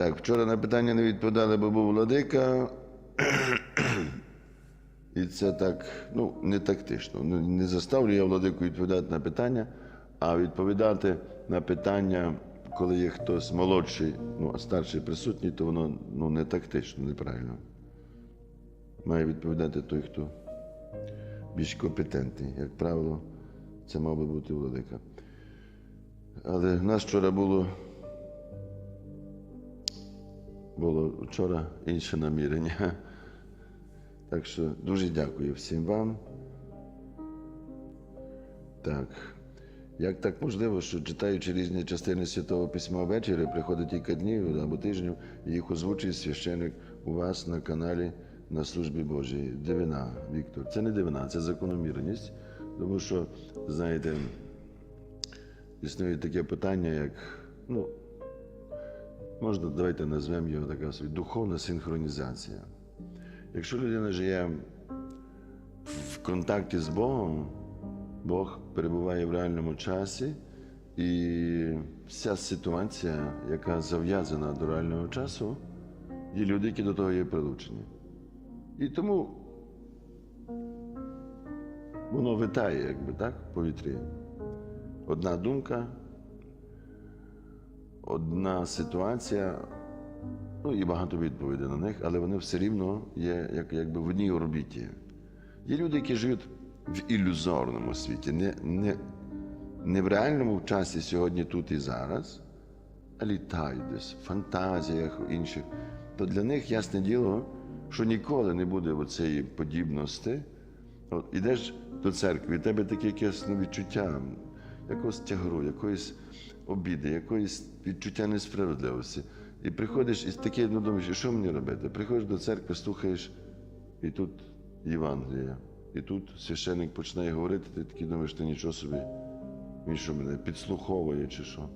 Так, вчора на питання не відповідали, бо був владика. І це так, ну, не тактично. Ну, Не заставлю я владику відповідати на питання, а відповідати на питання, коли є хтось молодший, ну, а старший присутній, то воно ну, не тактично, неправильно. Має відповідати той, хто більш компетентний. Як правило, це мав би бути владика. Але в нас вчора було було вчора інше намірення. Так що дуже дякую всім вам. Так. Як так можливо, що читаючи різні частини Святого Письма ввечері, приходить кілька днів або тижнів, і їх озвучує священик у вас на каналі на службі Божій. Дивина, Віктор. Це не дивина, це закономірність. Тому що, знаєте, існує таке питання, як, ну, можна, давайте назвемо його така собі духовна синхронізація. Якщо людина живе в контакті з Богом, Бог перебуває в реальному часі, і вся ситуація, яка зав'язана до реального часу, є люди, які до того є прилучені. І тому воно витає, якби так, в повітрі. Одна думка, одна ситуація, ну і багато відповідей на них, але вони все рівно є як, якби в одній орбіті. Є люди, які живуть в ілюзорному світі, не, не, не в реальному часі сьогодні, тут і зараз, а літають десь в фантазіях інших. То для них ясне діло, що ніколи не буде оцеї подібності. От, ідеш до церкви, і в тебе таке якесь ну, відчуття якогось тягру, якоїсь обіди, якоїсь відчуття несправедливості. І приходиш і таке, ну думаєш, що мені робити? Приходиш до церкви, слухаєш, і тут Євангелія. І тут священник починає говорити, ти такий думаєш, ти нічого собі, він що мене підслуховує чи що.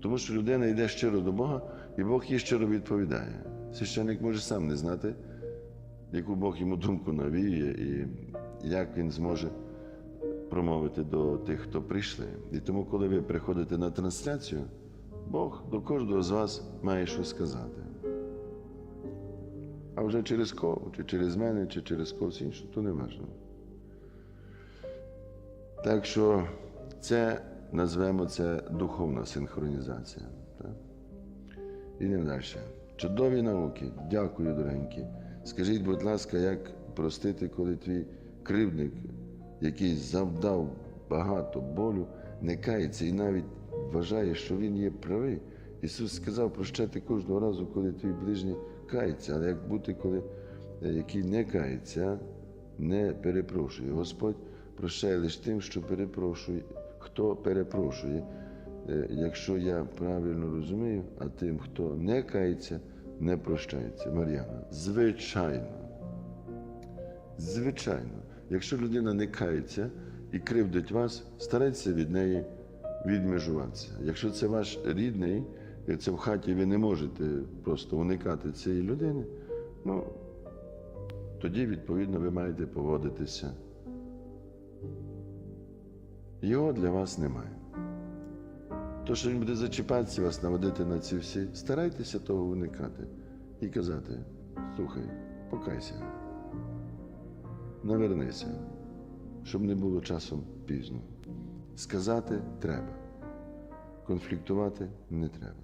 Тому що людина йде щиро до Бога, і Бог їй щиро відповідає. Священник може сам не знати, яку Бог йому думку навіє, і як він зможе промовити до тих, хто прийшли. І тому, коли ви приходите на трансляцію, Бог до кожного з вас має щось сказати. А вже через кого, чи через мене, чи через когось іншого, то не важливо. Так що це назвемо це духовна синхронізація. Так? Ідемо далі. Чудові науки. Дякую, дорогенькі. Скажіть, будь ласка, як простити, коли твій кривдник, який завдав багато болю, не кається і навіть вважає, що він є правий. Ісус сказав прощати кожного разу, коли твій ближній кається, але як бути, коли е, який не кається, не перепрошує. Господь прощає лише тим, що перепрошує, хто перепрошує, Е, якщо я правильно розумію, а тим, хто не кається, не прощається. Мар'яна, звичайно. Звичайно, якщо людина не кається і кривдить вас, старайтеся від неї відмежуватися. Якщо це ваш рідний, це в хаті ви не можете просто уникати цієї людини, ну тоді, відповідно, ви маєте поводитися. Його для вас немає. То, що він буде зачіпатися вас, наводити на ці всі, старайтеся того уникати і казати: слухай, покайся, навернися, щоб не було часом пізно. Сказати треба, конфліктувати не треба.